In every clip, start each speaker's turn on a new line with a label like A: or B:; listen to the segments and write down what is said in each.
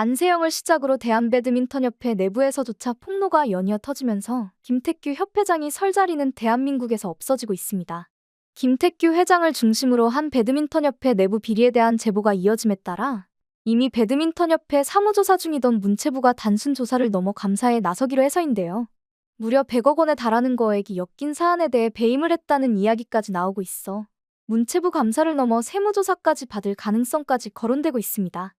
A: 안세영을 시작으로 대한배드민턴협회 내부에서조차 폭로가 연이어 터지면서 김태규 협회장이 설 자리는 대한민국에서 없어지고 있습니다. 김태규 회장을 중심으로 한 배드민턴협회 내부 비리에 대한 제보가 이어짐에 따라 이미 배드민턴협회 사무조사 중이던 문체부가 단순 조사를 넘어 감사에 나서기로 해서인데요. 무려 100억 원에 달하는 거액이 엮인 사안에 대해 배임을 했다는 이야기까지 나오고 있어 문체부 감사를 넘어 세무조사까지 받을 가능성까지 거론되고 있습니다.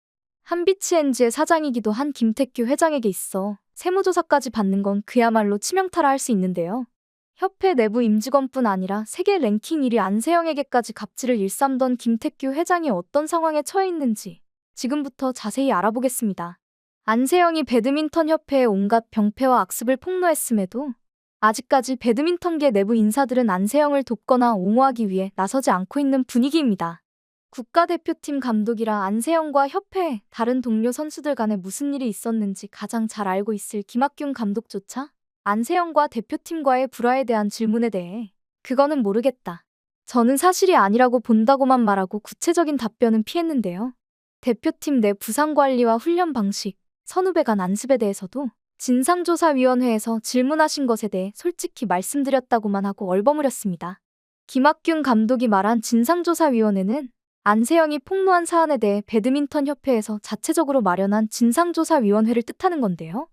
A: 한비치엔지의 사장이기도 한 김태규 회장에게 있어 세무조사까지 받는 건 그야말로 치명타라 할 수 있는데요. 협회 내부 임직원뿐 아니라 세계 랭킹 1위 안세영에게까지 갑질을 일삼던 김태규 회장이 어떤 상황에 처해 있는지 지금부터 자세히 알아보겠습니다. 안세영이 배드민턴 협회의 온갖 병폐와 악습을 폭로했음에도 아직까지 배드민턴계 내부 인사들은 안세영을 돕거나 옹호하기 위해 나서지 않고 있는 분위기입니다. 국가대표팀 감독이라 안세영과 협회, 다른 동료 선수들 간에 무슨 일이 있었는지 가장 잘 알고 있을 김학균 감독조차 안세영과 대표팀과의 불화에 대한 질문에 대해 그거는 모르겠다. 저는 사실이 아니라고 본다고만 말하고 구체적인 답변은 피했는데요. 대표팀 내 부상 관리와 훈련 방식, 선후배 간 안습에 대해서도 진상조사위원회에서 질문하신 것에 대해 솔직히 말씀드렸다고만 하고 얼버무렸습니다. 김학균 감독이 말한 진상조사위원회는 안세영이 폭로한 사안에 대해 배드민턴 협회에서 자체적으로 마련한 진상조사위원회를 뜻하는 건데요.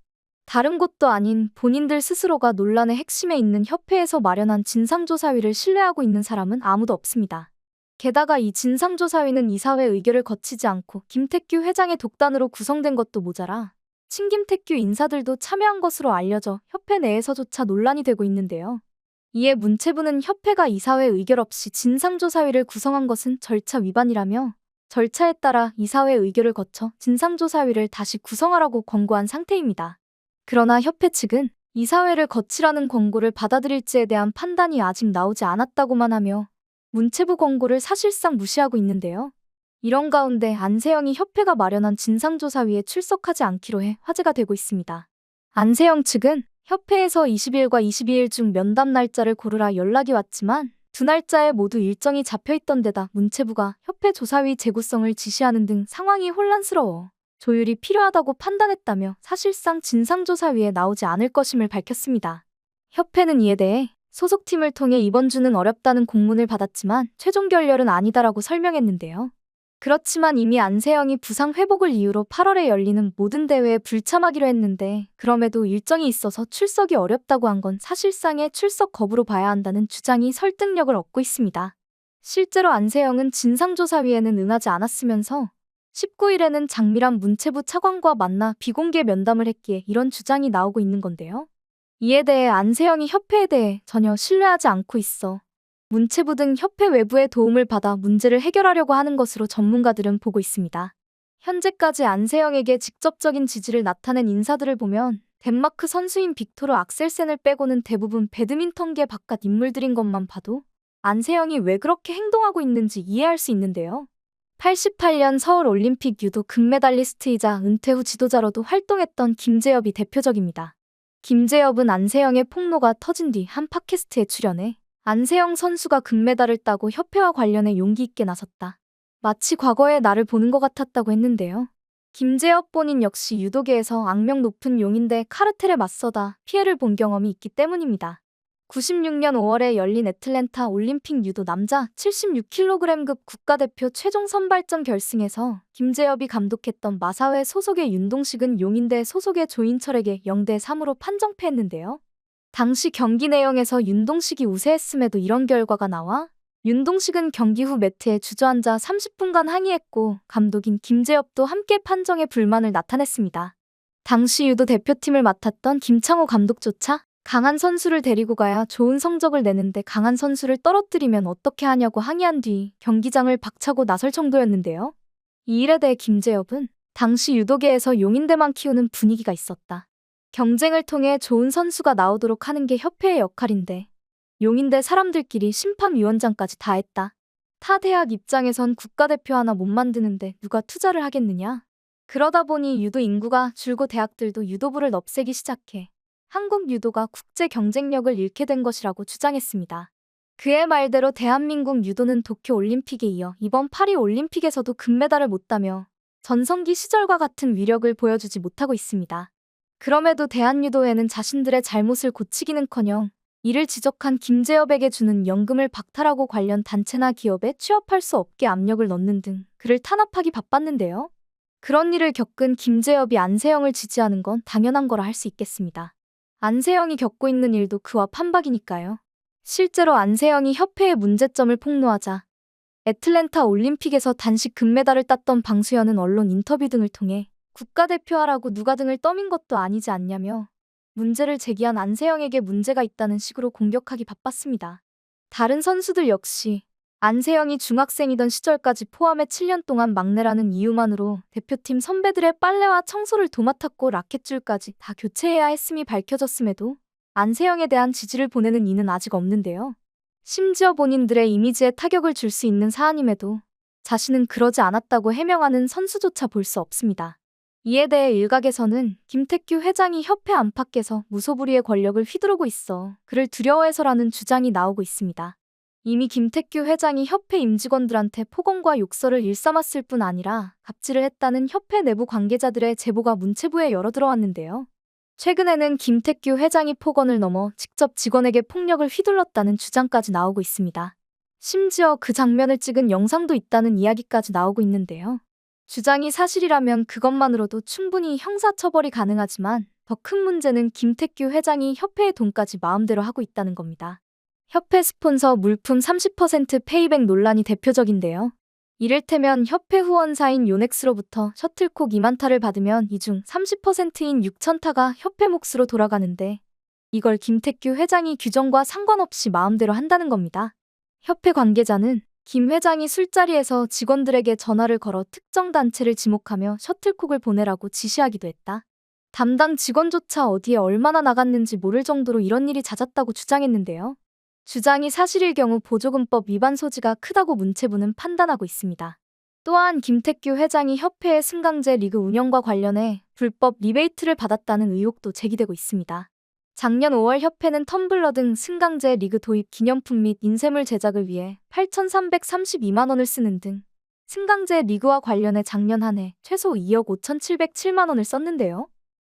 A: 다른 곳도 아닌 본인들 스스로가 논란의 핵심에 있는 협회에서 마련한 진상조사위를 신뢰하고 있는 사람은 아무도 없습니다. 게다가 이 진상조사위는 이사회 의결을 거치지 않고 김태규 회장의 독단으로 구성된 것도 모자라 친김태규 인사들도 참여한 것으로 알려져 협회 내에서조차 논란이 되고 있는데요. 이에 문체부는 협회가 이사회 의결 없이 진상조사위를 구성한 것은 절차 위반이라며 절차에 따라 이사회 의결을 거쳐 진상조사위를 다시 구성하라고 권고한 상태입니다. 그러나 협회 측은 이사회를 거치라는 권고를 받아들일지에 대한 판단이 아직 나오지 않았다고만 하며 문체부 권고를 사실상 무시하고 있는데요. 이런 가운데 안세영이 협회가 마련한 진상조사위에 출석하지 않기로 해 화제가 되고 있습니다. 안세영 측은 협회에서 20일과 22일 중 면담 날짜를 고르라 연락이 왔지만 두 날짜에 모두 일정이 잡혀 있던 데다 문체부가 협회 조사위 재구성을 지시하는 등 상황이 혼란스러워 조율이 필요하다고 판단했다며 사실상 진상조사위에 나오지 않을 것임을 밝혔습니다. 협회는 이에 대해 소속팀을 통해 이번 주는 어렵다는 공문을 받았지만 최종 결렬은 아니다라고 설명했는데요. 그렇지만 이미 안세영이 부상 회복을 이유로 8월에 열리는 모든 대회에 불참하기로 했는데 그럼에도 일정이 있어서 출석이 어렵다고 한 건 사실상의 출석 거부로 봐야 한다는 주장이 설득력을 얻고 있습니다. 실제로 안세영은 진상조사위에는 응하지 않았으면서 19일에는 장미란 문체부 차관과 만나 비공개 면담을 했기에 이런 주장이 나오고 있는 건데요. 이에 대해 안세영이 협회에 대해 전혀 신뢰하지 않고 있어 문체부 등 협회 외부의 도움을 받아 문제를 해결하려고 하는 것으로 전문가들은 보고 있습니다. 현재까지 안세영에게 직접적인 지지를 나타낸 인사들을 보면 덴마크 선수인 빅토르 악셀센을 빼고는 대부분 배드민턴계 바깥 인물들인 것만 봐도 안세영이 왜 그렇게 행동하고 있는지 이해할 수 있는데요. 88년 서울 올림픽 유도 금메달리스트이자 은퇴 후 지도자로도 활동했던 김재엽이 대표적입니다. 김재엽은 안세영의 폭로가 터진 뒤 한 팟캐스트에 출연해 안세영 선수가 금메달을 따고 협회와 관련해 용기 있게 나섰다. 마치 과거의 나를 보는 것 같았다고 했는데요. 김재엽 본인 역시 유도계에서 악명 높은 용인데 카르텔에 맞서다 피해를 본 경험이 있기 때문입니다. 96년 5월에 열린 애틀랜타 올림픽 유도 남자 76kg급 국가대표 최종 선발전 결승에서 김재엽이 감독했던 마사회 소속의 윤동식은 용인대 소속의 조인철에게 0대 3으로 판정패했는데요. 당시 경기 내용에서 윤동식이 우세했음에도 이런 결과가 나와 윤동식은 경기 후 매트에 주저앉아 30분간 항의했고 감독인 김재엽도 함께 판정에 불만을 나타냈습니다. 당시 유도 대표팀을 맡았던 김창호 감독조차 강한 선수를 데리고 가야 좋은 성적을 내는데 강한 선수를 떨어뜨리면 어떻게 하냐고 항의한 뒤 경기장을 박차고 나설 정도였는데요. 이 일에 대해 김재엽은 당시 유도계에서 용인대만 키우는 분위기가 있었다. 경쟁을 통해 좋은 선수가 나오도록 하는 게 협회의 역할인데 용인대 사람들끼리 심판위원장까지 다 했다. 타 대학 입장에선 국가대표 하나 못 만드는데 누가 투자를 하겠느냐? 그러다 보니 유도 인구가 줄고 대학들도 유도부를 넙새기 시작해 한국 유도가 국제 경쟁력을 잃게 된 것이라고 주장했습니다. 그의 말대로 대한민국 유도는 도쿄 올림픽에 이어 이번 파리 올림픽에서도 금메달을 못 따며 전성기 시절과 같은 위력을 보여주지 못하고 있습니다. 그럼에도 대한유도회는 자신들의 잘못을 고치기는커녕 이를 지적한 김재엽에게 주는 연금을 박탈하고 관련 단체나 기업에 취업할 수 없게 압력을 넣는 등 그를 탄압하기 바빴는데요. 그런 일을 겪은 김재엽이 안세영을 지지하는 건 당연한 거라 할 수 있겠습니다. 안세영이 겪고 있는 일도 그와 판박이니까요. 실제로 안세영이 협회의 문제점을 폭로하자 애틀랜타 올림픽에서 단식 금메달을 땄던 방수현은 언론 인터뷰 등을 통해 국가대표하라고 누가 등을 떠민 것도 아니지 않냐며 문제를 제기한 안세영에게 문제가 있다는 식으로 공격하기 바빴습니다. 다른 선수들 역시 안세영이 중학생이던 시절까지 포함해 7년 동안 막내라는 이유만으로 대표팀 선배들의 빨래와 청소를 도맡았고 라켓줄까지 다 교체해야 했음이 밝혀졌음에도 안세영에 대한 지지를 보내는 이는 아직 없는데요. 심지어 본인들의 이미지에 타격을 줄 수 있는 사안임에도 자신은 그러지 않았다고 해명하는 선수조차 볼 수 없습니다. 이에 대해 일각에서는 김태규 회장이 협회 안팎에서 무소불위의 권력을 휘두르고 있어 그를 두려워해서라는 주장이 나오고 있습니다. 이미 김태규 회장이 협회 임직원들한테 폭언과 욕설을 일삼았을 뿐 아니라 갑질을 했다는 협회 내부 관계자들의 제보가 문체부에 열어 들어왔는데요. 최근에는 김태규 회장이 폭언을 넘어 직접 직원에게 폭력을 휘둘렀다는 주장까지 나오고 있습니다. 심지어 그 장면을 찍은 영상도 있다는 이야기까지 나오고 있는데요. 주장이 사실이라면 그것만으로도 충분히 형사처벌이 가능하지만 더 큰 문제는 김태규 회장이 협회의 돈까지 마음대로 하고 있다는 겁니다. 협회 스폰서 물품 30% 페이백 논란이 대표적인데요. 이를테면 협회 후원사인 요넥스로부터 셔틀콕 2만 타를 받으면 이 중 30%인 6천 타가 협회 몫으로 돌아가는데 이걸 김태규 회장이 규정과 상관없이 마음대로 한다는 겁니다. 협회 관계자는 김 회장이 술자리에서 직원들에게 전화를 걸어 특정 단체를 지목하며 셔틀콕을 보내라고 지시하기도 했다. 담당 직원조차 어디에 얼마나 나갔는지 모를 정도로 이런 일이 잦았다고 주장했는데요. 주장이 사실일 경우 보조금법 위반 소지가 크다고 문체부는 판단하고 있습니다. 또한 김태규 회장이 협회의 승강제 리그 운영과 관련해 불법 리베이트를 받았다는 의혹도 제기되고 있습니다. 작년 5월 협회는 텀블러 등 승강제 리그 도입 기념품 및 인쇄물 제작을 위해 8,332만 원을 쓰는 등 승강제 리그와 관련해 작년 한 해 최소 2억 5,707만 원을 썼는데요.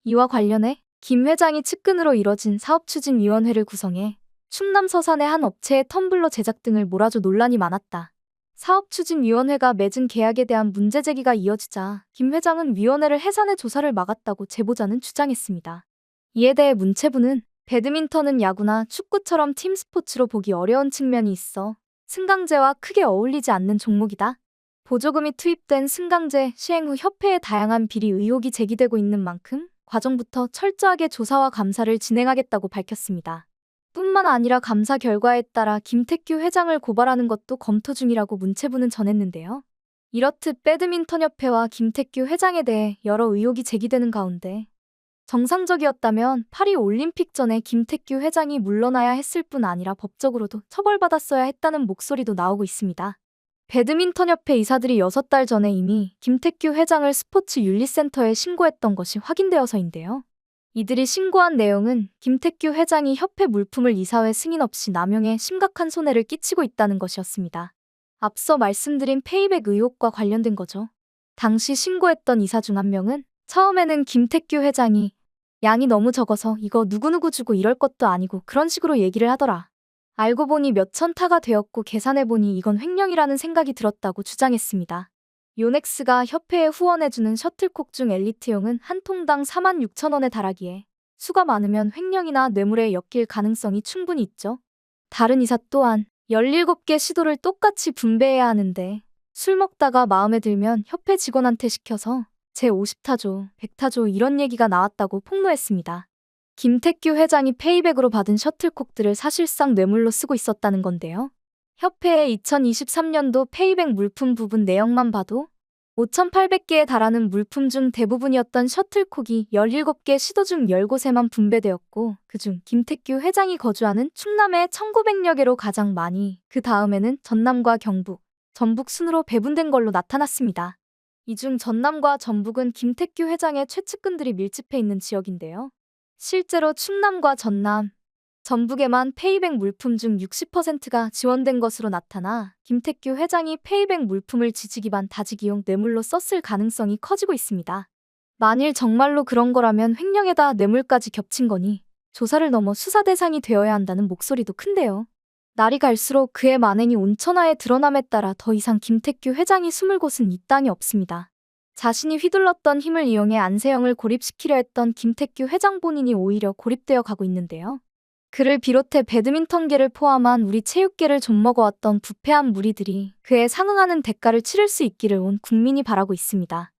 A: 이와 관련해 김 회장이 측근으로 이뤄진 사업추진위원회를 구성해 충남 서산의 한 업체의 텀블러 제작 등을 몰아줘 논란이 많았다. 사업추진위원회가 맺은 계약에 대한 문제 제기가 이어지자 김 회장은 위원회를 해산해 조사를 막았다고 제보자는 주장했습니다. 이에 대해 문체부는 배드민턴은 야구나 축구처럼 팀 스포츠로 보기 어려운 측면이 있어 승강제와 크게 어울리지 않는 종목이다. 보조금이 투입된 승강제 시행 후 협회에 다양한 비리 의혹이 제기되고 있는 만큼 과정부터 철저하게 조사와 감사를 진행하겠다고 밝혔습니다. 뿐만 아니라 감사 결과에 따라 김태규 회장을 고발하는 것도 검토 중이라고 문체부는 전했는데요. 이렇듯 배드민턴협회와 김태규 회장에 대해 여러 의혹이 제기되는 가운데 정상적이었다면 파리 올림픽 전에 김태규 회장이 물러나야 했을 뿐 아니라 법적으로도 처벌받았어야 했다는 목소리도 나오고 있습니다. 배드민턴협회 이사들이 6달 전에 이미 김태규 회장을 스포츠 윤리센터에 신고했던 것이 확인되어서인데요. 이들이 신고한 내용은 김태규 회장이 협회 물품을 이사회 승인 없이 남용해 심각한 손해를 끼치고 있다는 것이었습니다. 앞서 말씀드린 페이백 의혹과 관련된 거죠. 당시 신고했던 이사 중 한 명은 처음에는 김태규 회장이 양이 너무 적어서 이거 누구누구 주고 이럴 것도 아니고 그런 식으로 얘기를 하더라. 알고 보니 몇천 타가 되었고 계산해보니 이건 횡령이라는 생각이 들었다고 주장했습니다. 요넥스가 협회에 후원해주는 셔틀콕 중 엘리트용은 한 통당 4만 6천 원에 달하기에 수가 많으면 횡령이나 뇌물에 엮일 가능성이 충분히 있죠. 다른 이사 또한 17개 시도를 똑같이 분배해야 하는데 술 먹다가 마음에 들면 협회 직원한테 시켜서 제 50타조, 100타조 이런 얘기가 나왔다고 폭로했습니다. 김태규 회장이 페이백으로 받은 셔틀콕들을 사실상 뇌물로 쓰고 있었다는 건데요. 협회의 2023년도 페이백 물품 부분 내역만 봐도 5,800개에 달하는 물품 중 대부분이었던 셔틀콕이 17개 시도 중 10곳에만 분배되었고 그중 김태규 회장이 거주하는 충남의 1,900여 개로 가장 많이 그 다음에는 전남과 경북, 전북 순으로 배분된 걸로 나타났습니다. 이 중 전남과 전북은 김태규 회장의 최측근들이 밀집해 있는 지역인데요. 실제로 충남과 전남, 전북에만 페이백 물품 중 60%가 지원된 것으로 나타나 김택규 회장이 페이백 물품을 지지기반 다지기용 뇌물로 썼을 가능성이 커지고 있습니다. 만일 정말로 그런 거라면 횡령에다 뇌물까지 겹친 거니 조사를 넘어 수사 대상이 되어야 한다는 목소리도 큰데요. 날이 갈수록 그의 만행이 온천하에 드러남에 따라 더 이상 김택규 회장이 숨을 곳은 이 땅에 없습니다. 자신이 휘둘렀던 힘을 이용해 안세영을 고립시키려 했던 김택규 회장 본인이 오히려 고립되어 가고 있는데요. 그를 비롯해 배드민턴계를 포함한 우리 체육계를 좀먹어왔던 부패한 무리들이 그에 상응하는 대가를 치를 수 있기를 온 국민이 바라고 있습니다.